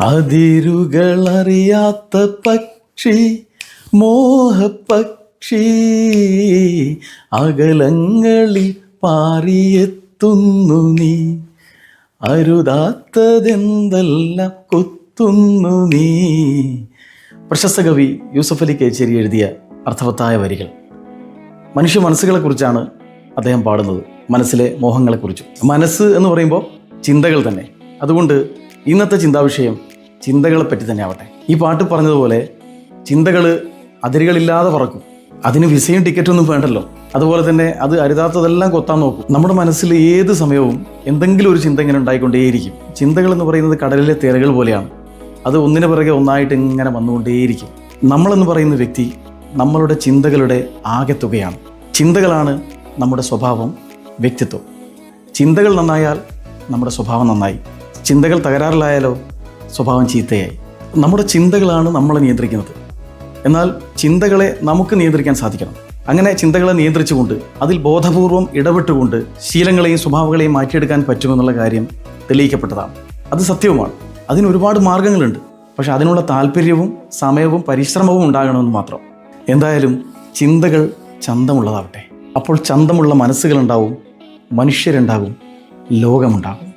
അതിരുകളറിയാത്ത പക്ഷി മോഹപ്പക്ഷി അകലങ്ങളിൽ പാറിയെത്തുന്നു നീ. അരുതാത്തതെന്തെല്ലാം കൊത്തുന്നു നീ. പ്രശസ്ത കവി യൂസഫ് അലി കേച്ചേരി എഴുതിയ അർത്ഥവത്തായ വരികൾ. മനുഷ്യ മനസ്സുകളെക്കുറിച്ചാണ് അദ്ദേഹം പാടുന്നത്. മനസ്സിലെ മോഹങ്ങളെക്കുറിച്ചും. മനസ്സ് എന്ന് പറയുമ്പോൾ ചിന്തകൾ തന്നെ. അതുകൊണ്ട് ഇന്നത്തെ ചിന്താവിഷയം ചിന്തകളെ പറ്റി തന്നെ ആവട്ടെ ഈ പാട്ട് പറഞ്ഞതുപോലെ ചിന്തകൾ അതിരുകളില്ലാതെ പറക്കും. അതിന് വിസയും ടിക്കറ്റൊന്നും വേണ്ടല്ലോ. അതുപോലെ തന്നെ അത് അരുതാത്തതെല്ലാം കൊത്താൻ നോക്കും. നമ്മുടെ മനസ്സിൽ ഏത് സമയവും എന്തെങ്കിലും ഒരു ചിന്ത ഇങ്ങനെ ഉണ്ടായിക്കൊണ്ടേയിരിക്കും. ചിന്തകൾ എന്ന് പറയുന്നത് കടലിലെ തിരകൾ പോലെയാണ്. അത് ഒന്നിനു പിറകെ ഒന്നായിട്ട് ഇങ്ങനെ വന്നുകൊണ്ടേയിരിക്കും. നമ്മളെന്ന് പറയുന്ന വ്യക്തി നമ്മളുടെ ചിന്തകളുടെ ആകെത്തുകയാണ്. ചിന്തകളാണ് നമ്മുടെ സ്വഭാവം വ്യക്തിത്വം. ചിന്തകൾ നന്നായാൽ നമ്മുടെ സ്വഭാവം നന്നായി. ചിന്തകൾ തകരാറിലായാലോ സ്വഭാവം ചീത്തയായി. നമ്മുടെ ചിന്തകളാണ് നമ്മളെ നിയന്ത്രിക്കുന്നത്. എന്നാൽ ചിന്തകളെ നമുക്ക് നിയന്ത്രിക്കാൻ സാധിക്കണം. അങ്ങനെ ചിന്തകളെ നിയന്ത്രിച്ചുകൊണ്ട് അതിൽ ബോധപൂർവം ഇടപെട്ടുകൊണ്ട് ശീലങ്ങളെയും സ്വഭാവങ്ങളെയും മാറ്റിയെടുക്കാൻ പറ്റുമെന്നുള്ള കാര്യം തെളിയിക്കപ്പെട്ടതാണ്. അത് സത്യവുമാണ്. അതിന് ഒരുപാട് മാർഗങ്ങളുണ്ട്. പക്ഷെ അതിനുള്ള താല്പര്യവും സമയവും പരിശ്രമവും ഉണ്ടാകണമെന്ന് മാത്രം. എന്തായാലും ചിന്തകൾ ചന്തമുള്ളതാവട്ടെ. അപ്പോൾ ചന്തമുള്ള മനസ്സുകളുണ്ടാവും മനുഷ്യരുണ്ടാകും ലോകമുണ്ടാകും